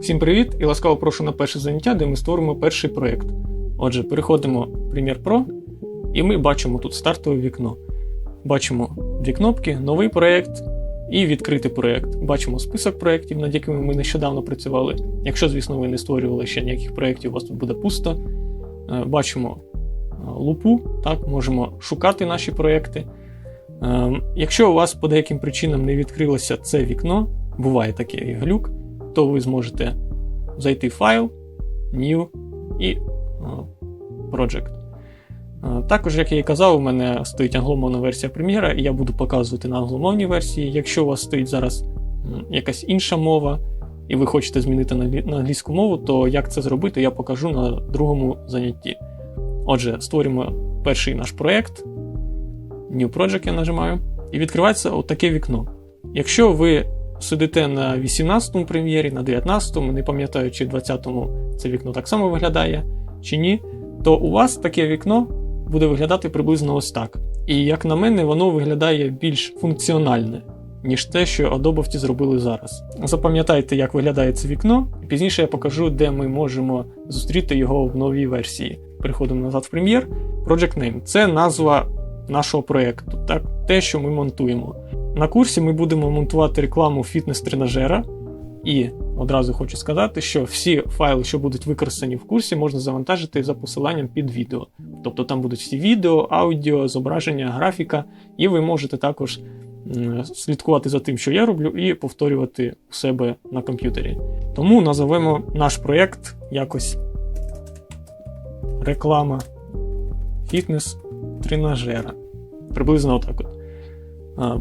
Всім привіт і ласкаво прошу на перше заняття, де ми створимо перший проєкт. Отже, переходимо в Premiere Pro, і ми бачимо тут стартове вікно. Бачимо дві кнопки, новий проєкт і відкритий проєкт. Бачимо список проєктів, над якими ми нещодавно працювали. Якщо, звісно, ви не створювали ще ніяких проєктів, у вас тут буде пусто. Е, Бачимо е, лупу, так, можемо шукати наші проєкти. Е, Якщо у вас по деяким причинам не відкрилося це вікно, буває такий глюк, то ви зможете зайти в файл, New і е, Project. Е, Також, як я і казав, у мене стоїть англомовна версія прем'єра, і я буду показувати на англомовній версії. Якщо у вас стоїть зараз якась інша мова, і ви хочете змінити на англійську мову, то як це зробити, я покажу на другому занятті. Отже, створюємо перший наш проєкт. New Project я нажимаю, і відкривається отаке вікно. Якщо ви сидите на 18-му прем'єрі, на 19-му, не пам'ятаю, чи 20-му це вікно так само виглядає, чи ні, то у вас таке вікно буде виглядати приблизно ось так. І як на мене, воно виглядає більш функціональне, ніж те, що Adobe зробили зараз. Запам'ятайте, як виглядає це вікно, і пізніше я покажу, де ми можемо зустріти його в новій версії. Переходимо назад в прем'єр. Project Name це назва нашого проєкту, так? те, що ми монтуємо. На курсі ми будемо монтувати рекламу фітнес-тренажера, і одразу хочу сказати, що всі файли, що будуть використані в курсі, можна завантажити за посиланням під відео. Тобто там будуть всі відео, аудіо, зображення, графіка, і ви можете також слідкувати за тим, що я роблю, і повторювати у себе на комп'ютері. Тому назовемо наш проєкт якось реклама фітнес-тренажера. Приблизно отак от.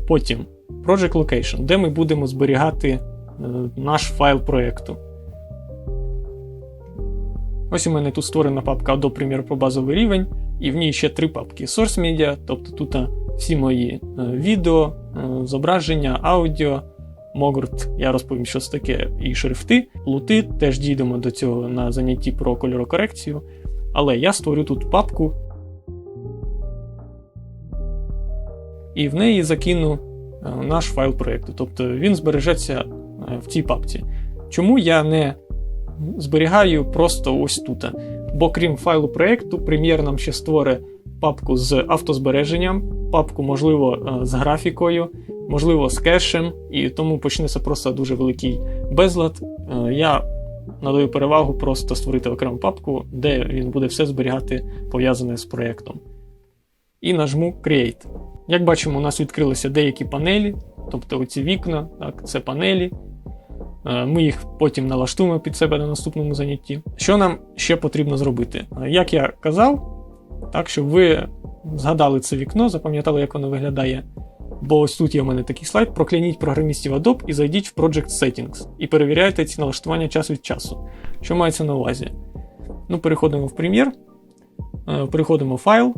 Потім Project Location, де ми будемо зберігати е, наш файл проєкту. Ось у мене тут створена папка Adobe Premiere про базовий рівень, і в ній ще три папки Source Media, тобто тут всі мої е, відео, е, зображення, аудіо, Могурт, я розповім, що це таке, і шрифти, лути, теж дійдемо до цього на занятті про кольорокорекцію. Але я створю тут папку і в неї закину е, наш файл проєкту. Тобто він збережеться е, в цій папці. Чому я не зберігаю просто ось тут? Бо крім файлу проєкту, Premiere нам ще створить папку з автозбереженням, папку, можливо, е, з графікою, можливо, з кешем, і тому почнеться просто дуже великий безлад. Я надаю перевагу просто створити окрему папку, де він буде все зберігати пов'язане з проєктом. І нажму Create. Як бачимо, у нас відкрилися деякі панелі, тобто оці вікна, так, це панелі. Е, Ми їх потім налаштуємо під себе на наступному занятті. Що нам ще потрібно зробити? Е, Як я казав, так, щоб ви згадали це вікно, запам'ятали, як воно виглядає. Бо ось тут є в мене такий слайд: прокляніть програмістів Adobe і зайдіть в Project Settings і перевіряйте ці налаштування час від часу. Що мається на увазі? Ну, переходимо в Premiere, е, переходимо в файл,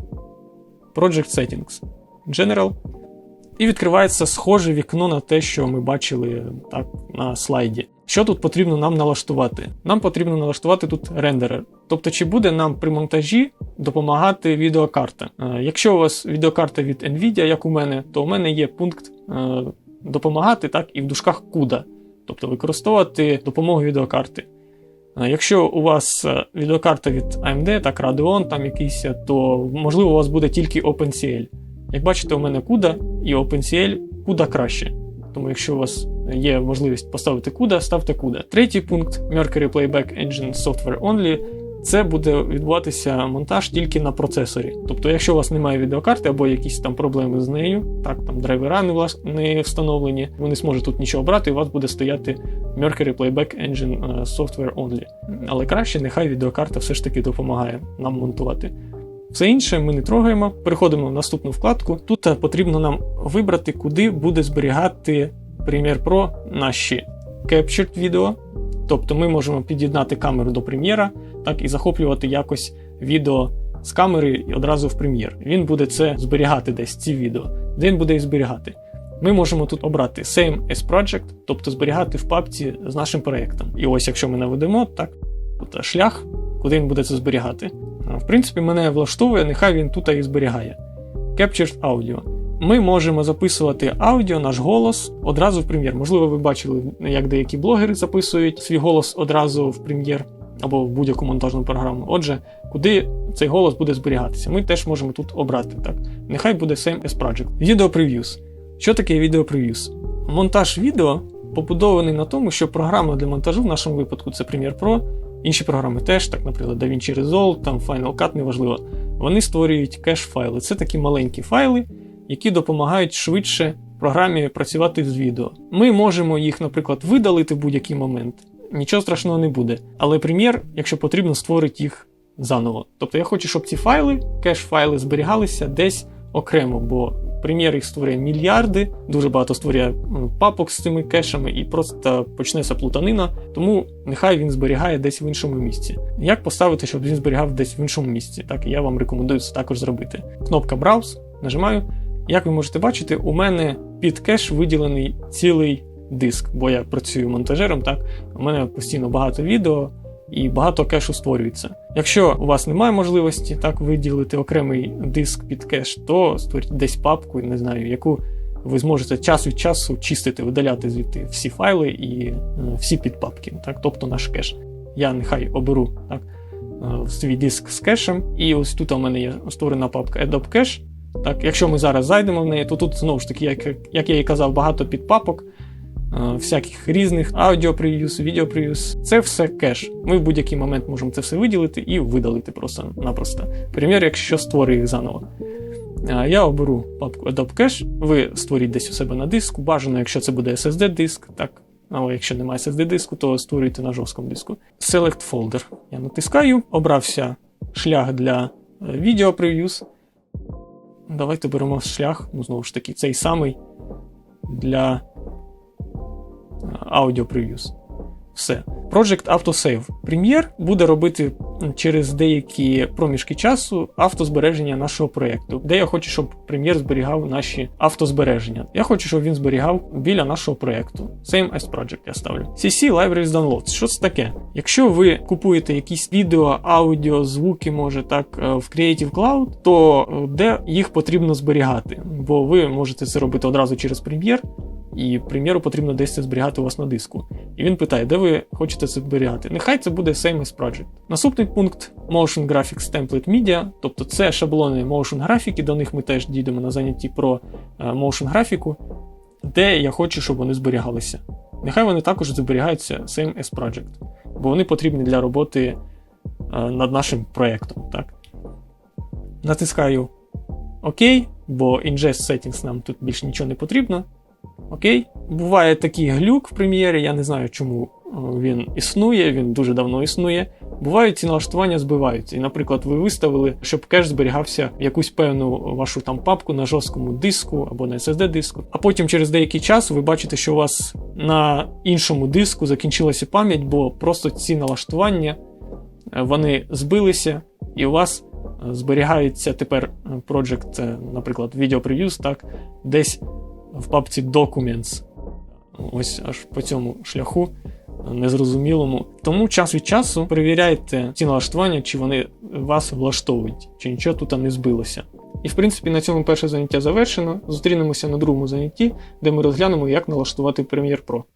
Project Settings, General, і відкривається схоже вікно на те, що ми бачили так на слайді. Що тут потрібно нам налаштувати? Нам потрібно налаштувати тут рендерер. Тобто, чи буде нам при монтажі допомагати відеокарта. Е, Якщо у вас відеокарта від Nvidia, як у мене, то у мене є пункт е, допомагати, так, і в дужках CUDA, тобто використовувати допомогу відеокарти. Е, Якщо у вас відеокарта від AMD, так Radeon там якийсь, то можливо у вас буде тільки OpenCL. Як бачите, у мене CUDA і OpenCL CUDA краще. Тому якщо у вас є можливість поставити CUDA, ставте CUDA. Третій пункт Mercury Playback Engine Software Only. Це буде відбуватися монтаж тільки на процесорі. Тобто, якщо у вас немає відеокарти або якісь там проблеми з нею, так там драйвера не, влас... не встановлені, ви не зможете тут нічого брати, у вас буде стояти Mercury Playback Engine е, Software Only. Але краще, нехай відеокарта все ж таки допомагає нам монтувати. Все інше ми не трогаємо. Переходимо в наступну вкладку. Тут е, потрібно нам вибрати, куди буде зберігати Premiere Pro наші Captured відео. Тобто ми можемо під'єднати камеру до прем'єра, так і захоплювати якось відео з камери і одразу в прем'єр. Він буде це зберігати десь ці відео, де він буде їх зберігати. Ми можемо тут обрати Same as Project, тобто зберігати в папці з нашим проєктом. І ось якщо ми наведемо, так, тут шлях, куди він буде це зберігати. В принципі, мене влаштовує, нехай він тут і зберігає. Captured Audio. Ми можемо записувати аудіо, наш голос одразу в прем'єр. Можливо, ви бачили, як деякі блогери записують свій голос одразу в прем'єр або в будь-яку монтажну програму. Отже, куди цей голос буде зберігатися? Ми теж можемо тут обрати. Так, нехай буде Same as Project. Video Previews. Що таке Video Previews? Монтаж відео побудований на тому, що програма для монтажу в нашому випадку це Premiere Pro, інші програми теж, так, наприклад, DaVinci Resolve, там Final Cut, неважливо. Вони створюють кеш-файли. Це такі маленькі файли, які допомагають швидше програмі працювати з відео. Ми можемо їх, наприклад, видалити в будь-який момент. Нічого страшного не буде. Але Premiere, якщо потрібно, створить їх заново. Тобто я хочу, щоб ці файли, кеш-файли зберігалися десь окремо, бо Premiere їх створює мільярди, дуже багато створює папок з цими кешами і просто почнеться плутанина. Тому нехай він зберігає десь в іншому місці. Як поставити, щоб він зберігав десь в іншому місці? Так, я вам рекомендую це також зробити. Кнопка Browse, нажимаю. Як ви можете бачити, у мене під кеш виділений цілий диск, бо я працюю монтажером, так у мене постійно багато відео і багато кешу створюється. Якщо у вас немає можливості так виділити окремий диск під кеш, то створіть десь папку, не знаю, яку ви зможете час від часу чистити, видаляти звідти всі файли і е, всі підпапки, так, тобто наш кеш. Я нехай оберу так, е, свій диск з кешем, і ось тут у мене є створена папка Adobe Cache. Так, Якщо ми зараз зайдемо в неї, то тут знову ж таки, як як я і казав, багато підпапок, всяких різних аудіо прев'юс. Це все кеш. Ми в будь-який момент можемо це все виділити і видалити просто-напросто. Примір, якщо створюю їх заново. Е, я оберу папку Adobe Cache, ви створіть десь у себе на диску. Бажано, якщо це буде SSD-диск, так. Але якщо немає SSD-диску, то створюйте на жорсткому диску. Select Folder. Я натискаю, обрався шлях для відео прев'юс. Давайте беремо шлях, ну, знову ж таки, цей самий для Previews. Все. Project AutoSave. Premiere буде робити через деякі проміжки часу автозбереження нашого проєкту, де я хочу, щоб Premiere зберігав наші автозбереження. Я хочу, щоб він зберігав біля нашого проєкту. Same as Project я ставлю. CC Libraries Downloads. Що це таке? Якщо ви купуєте якісь відео, аудіо, звуки, може так, в Creative Cloud, то де їх потрібно зберігати? Бо ви можете це робити одразу через Premiere, і прем'єру потрібно десь це зберігати у вас на диску. І він питає, де ви хочете це зберігати. Нехай це буде Same as Project. Наступний пункт Motion Graphics Template Media, тобто це шаблони Motion графіки, до них ми теж дійдемо на занятті про Motion графіку, де я хочу, щоб вони зберігалися. Нехай вони також зберігаються Same as Project, бо вони потрібні для роботи над нашим проєктом. Натискаю ОК, бо Ingest Settings нам тут більше нічого не потрібно. Окей? Буває такий глюк в прем'єрі, я не знаю, чому він існує, він дуже давно існує. Бувають ці налаштування збиваються. І, наприклад, ви виставили, щоб кеш зберігався в якусь певну вашу там папку на жорсткому диску або на SSD-диску. А потім через деякий час ви бачите, що у вас на іншому диску закінчилася пам'ять, бо просто ці налаштування вони збилися, і у вас зберігається тепер Project, наприклад, Video так, десь в папці Documents. Ось аж по цьому шляху незрозумілому. Тому час від часу перевіряйте ці налаштування, чи вони вас влаштовують, чи нічого тут не збилося. І в принципі на цьому перше заняття завершено. Зустрінемося на другому занятті, де ми розглянемо, як налаштувати Premiere Pro.